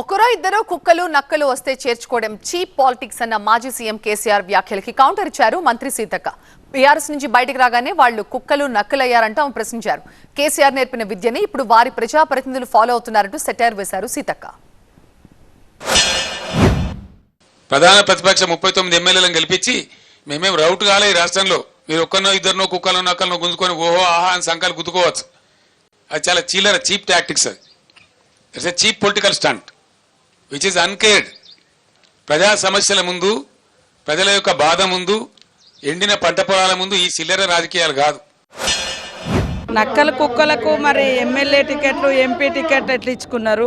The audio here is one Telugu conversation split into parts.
ఒకరో ఇద్దరు కుక్కలు నక్కలు వస్తే చేర్చుకోవడం చీప్ పాలిటిక్స్ అన్న మాజీ సీఎం కేసీఆర్ వ్యాఖ్యలకి కౌంటర్ ఇచ్చారు మంత్రి సీతక్క. బీఆర్ఎస్ నుంచి బయటకు రాగానే వాళ్ళు కుక్కలు నక్కలయ్యారంటూ ఆమె ప్రశ్నించారు. కేసీఆర్ నేర్పిన విద్యని ఇప్పుడు వారి ప్రజాప్రతినిధులు ఫాలో అవుతున్నారంటూ సెటైర్ వేశారు సీతక్క. ప్రధాన ప్రతిపక్ష ముప్పై తొమ్మిది ఎమ్మెల్యేలను గెలిపించి మేమేం రౌట్ కాలే ఈ రాష్ట్రంలో. మీరు ఒక్కరినో ఇద్దరినో కుక్కలో నక్కలను గుంజుకొని ఓహో ఆహా అని సంఘాలు గుద్దుకోవచ్చు. అది చాలా చీలర చీప్ టాక్టిక్స్ అది. It's a cheap political stunt. Which is uncared ప్రజా సమస్యల ముందు ప్రజల యొక్క బాధ ముందు ఎండిన పంట పొలాల ముందు ఈ చిల్లర రాజకీయాలు కాదు. నక్కల కుక్కలకు మరి ఎమ్మెల్యే టికెట్లు ఎంపీ టికెట్ ఎట్లా ఇచ్చుకున్నారు?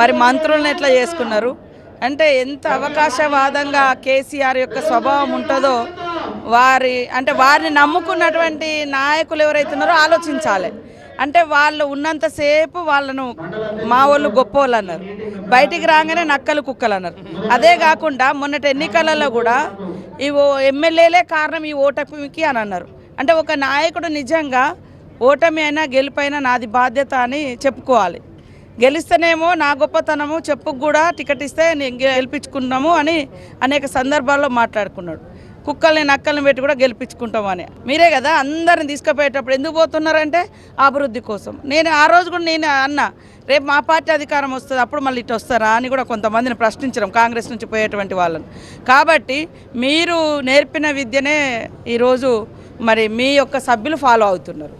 మరి మంత్రులను ఎట్లా చేసుకున్నారు? అంటే ఎంత అవకాశవాదంగా కేసీఆర్ యొక్క స్వభావం ఉంటుందో వారి అంటే వారిని నమ్ముకున్నటువంటి నాయకులు ఎవరైతే ఉన్నారో ఆలోచించాలి. అంటే వాళ్ళు ఉన్నంతసేపు వాళ్ళను మా వాళ్ళు గొప్ప వాళ్ళు అన్నారు. బయటికి రాగానే నక్కలు కుక్కలు అన్నారు. అదే కాకుండా మొన్నటి ఎన్నికలలో కూడా ఈ ఓ ఎమ్మెల్యేలే కారణం ఈ ఓటమికి అని అన్నారు. అంటే ఒక నాయకుడు నిజంగా ఓటమి అయినా గెలుపైనా నాది బాధ్యత అని చెప్పుకోవాలి. గెలిస్తేనేమో నా గొప్పతనము చెప్పుకు కూడా టికెట్ ఇస్తే నేను గెలిపించుకున్నాము అని అనేక సందర్భాల్లో మాట్లాడుకున్నాడు. కుక్కల్ని నక్కల్ని పెట్టి కూడా గెలిపించుకుంటామని. మీరే కదా అందరిని తీసుకుపోయేటప్పుడు ఎందుకు పోతున్నారంటే అభివృద్ధి కోసం. నేను ఆ రోజు కూడా నేను అన్నా రేపు మా పార్టీ అధికారం వస్తుంది అప్పుడు మళ్ళీ ఇటు వస్తారా అని కూడా కొంతమందిని ప్రశ్నించడం కాంగ్రెస్ నుంచి పోయేటువంటి వాళ్ళని. కాబట్టి మీరు నేర్పిన విద్యనే ఈరోజు మరి మీ యొక్క సభ్యులు ఫాలో అవుతున్నారు.